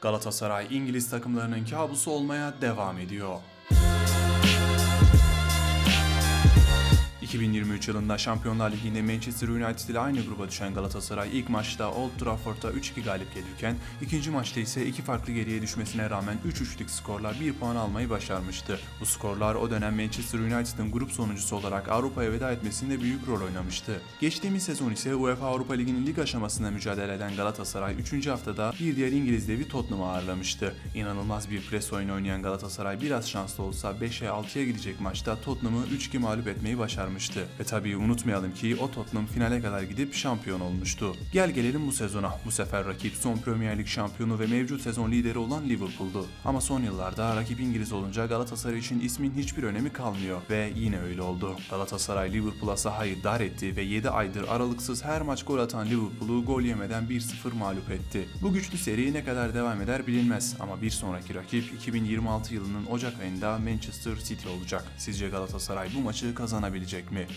Galatasaray İngiliz takımlarının kabusu olmaya devam ediyor. 2023 yılında Şampiyonlar Ligi'nde Manchester United ile aynı gruba düşen Galatasaray ilk maçta Old Trafford'da 3-2 galip gelirken ikinci maçta ise iki farklı geriye düşmesine rağmen 3-3'lük skorlar 1 puan almayı başarmıştı. Bu skorlar o dönem Manchester United'ın grup sonuncusu olarak Avrupa'ya veda etmesinde büyük rol oynamıştı. Geçtiğimiz sezon ise UEFA Avrupa Ligi'nin lig aşamasında mücadele eden Galatasaray 3. haftada bir diğer İngiliz devi Tottenham'ı ağırlamıştı. İnanılmaz bir pres oyunu oynayan Galatasaray biraz şanslı olsa 5'e 6'ya gidecek maçta Tottenham'ı 3-2 mağlup etmeyi başarmıştı. Ve tabii unutmayalım ki o Tottenham finale kadar gidip şampiyon olmuştu. Gel gelelim bu sezona. Bu sefer rakip son Premier Lig şampiyonu ve mevcut sezon lideri olan Liverpool'du. Ama son yıllarda rakip İngiliz olunca Galatasaray için ismin hiçbir önemi kalmıyor ve yine öyle oldu. Galatasaray Liverpool'a sahayı dar etti ve 7 aydır aralıksız her maç gol atan Liverpool'u gol yemeden 1-0 mağlup etti. Bu güçlü seri ne kadar devam eder bilinmez ama bir sonraki rakip 2026 yılının Ocak ayında Manchester City olacak. Sizce Galatasaray bu maçı kazanabilecek mi? etmiş.